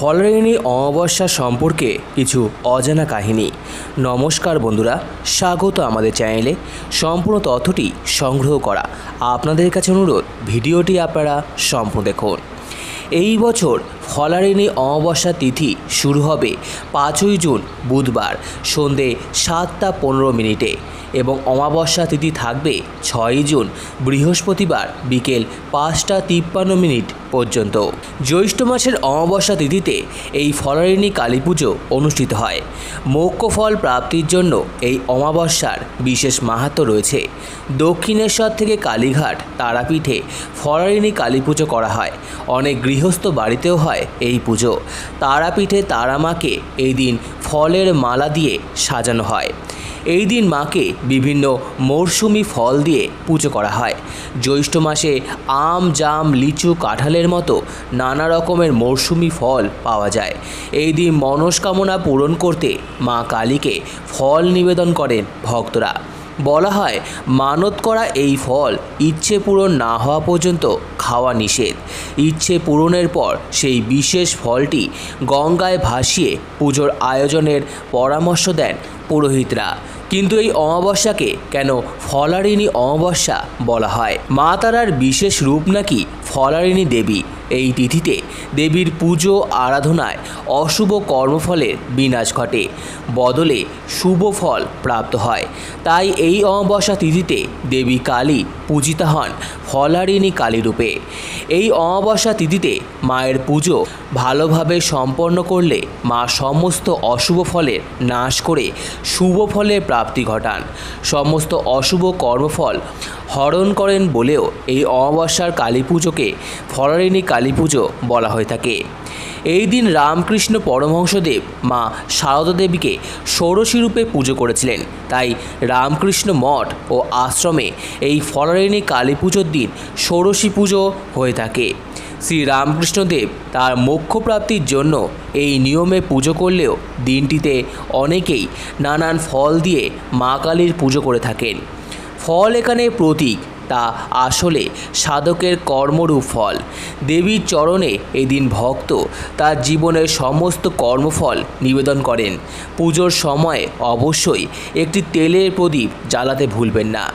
ফলরেনী অমাবস্যা সম্পর্কে কিছু অজানা কাহিনী। নমস্কার বন্ধুরা, স্বাগত আমাদের চ্যানেলে। সম্পূর্ণ তথ্যটি সংগ্রহ করা আপনাদের কাছে অনুরোধ, ভিডিওটি আপনারা সম্পূর্ণ দেখুন। এই বছর ফলারিনী অমাবস্যা তিথি শুরু হবে পাঁচই জুন, বুধবার, সন্ধে সাতটা পনেরো মিনিটে এবং অমাবস্যা তিথি থাকবে ছয়ই জুন, বৃহস্পতিবার বিকেল পাঁচটা তিপ্পান্ন মিনিট। পর্যন্ত। জ্যৈষ্ঠ মাসের অমাবস্যা তিথিতে এই ফলারিণী কালী পুজো অনুষ্ঠিত হয়। মোক্ষ ফল প্রাপ্তির জন্য এই অমাবস্যার বিশেষ মাহাত্ম রয়েছে। দক্ষিণেশ্বর থেকে কালীঘাট তারাপীঠে ফলারিণী কালী পুজো করা হয়। অনেক গৃহস্থ বাড়িতেও হয় এই পুজো। তারাপীঠে তারামাকে এই দিন ফলের মালা দিয়ে সাজানো হয়। এই দিন মাকে বিভিন্ন মরশুমি ফল দিয়ে পুজো করা হয়। জ্যৈষ্ঠ মাসে আম, জাম, লিচু, কাঁঠালের মতো নানা রকমের মরশুমি ফল পাওয়া যায়। এই দিন মনস্কামনা পূরণ করতে মা কালীকে ফল নিবেদন করেন ভক্তরা। বলা হয়, মানত করা এই ফল ইচ্ছে পূরণ না হওয়া পর্যন্ত খাওয়া নিষেধ। ইচ্ছে পূরণের পর সেই বিশেষ ফলটি গঙ্গায় ভাসিয়ে পুজোর আয়োজনের পরামর্শ দেন পুরোহিতরা। কিন্তু এই অমাবস্যাকে কেন ফলারিনী অমাবস্যা বলা হয়? মা তারার বিশেষ রূপ নাকি ফলারিণী দেবী? এই তিথিতে দেবীর পুজো, আরাধনায় অশুভ কর্মফলের বিনাশ ঘটে। বদলে শুভ ফল প্রাপ্ত হয়। তাই এই অমাবস্যা তিথিতে দেবী কালী পূজিতা হন ফলারিনী কালী রূপে এই অমাবস্যা তিথিতে মায়ের পুজো ভালোভাবে সম্পন্ন করলে মা সমস্ত অশুভ ফলের নাশ করে শুভ ফলের প্রাপ্তি ঘটান। সমস্ত অশুভ কর্মফল হরণ করেন বলেও এই অমাবস্যার কালী পুজোকে ফলারিনী কালী পুজো বলা হয়ে থাকে। এই দিন রামকৃষ্ণ পরমহংসদেব মা শারদা দেবীকে ষোড়শী রূপে পুজো করেছিলেন। তাই রামকৃষ্ণ মঠ ও আশ্রমে এই ফলারিনী কালী পুজোর দিন ষোড়শী পুজো হয়ে থাকে। শ্রী রামকৃষ্ণদেব তার মোক্ষপ্রাপ্তির জন্য এই নিয়মে পুজো করলেও দিনটিতে অনেকেই নানান ফল দিয়ে মা কালীর পুজো করে থাকেন। ফল এখানে প্রতীক তা আসলে সাধকের কর্মরূপ ফল। দেবীর চরণে এদিন ভক্ত তার জীবনের সমস্ত কর্মফল নিবেদন করেন। পুজোর সময় অবশ্যই একটি তেলের প্রদীপ জ্বালাতে ভুলবেন না।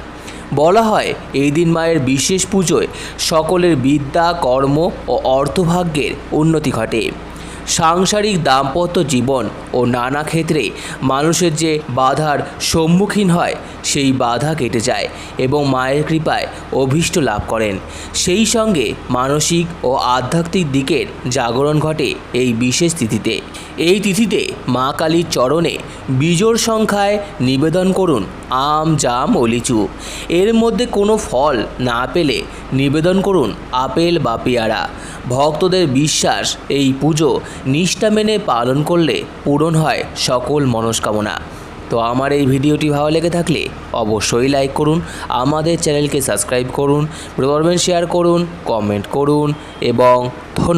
বলা হয় এই দিন মায়ের বিশেষ পুজোয় সকলের বিদ্যা, কর্ম ও অর্থভাগ্যের উন্নতি ঘটে। সাংসারিক দাম্পত্য জীবন ও নানা ক্ষেত্রে মানুষের যে বাধার সম্মুখীন হয়, সেই বাধা কেটে যায় এবং মায়ের কৃপায় অভীষ্ট লাভ করেন। সেই সঙ্গে মানসিক ও আধ্যাত্মিক দিকের জাগরণ ঘটে এই বিশেষ তিথিতে। এই তিথিতে মা কালীর চরণে বিজোড় সংখ্যায় নিবেদন করুন, আম, জাম ও লিচু। এর মধ্যে কোনো ফল না পেলে নিবেদন করুন, আপেল বা পেয়ারা। ভক্তদের বিশ্বাস, এই পুজো নিষ্ঠা মেনে পালন করলে পূরণ হয় সকল মনস্কামনা। তো আমার এই ভিডিওটি ভালো লেগে থাকলে অবশ্যই লাইক করুন, আমাদের চ্যানেলকে সাবস্ক্রাইব করুন করবেন শেয়ার করুন কমেন্ট করুন এবং ধন্যবাদ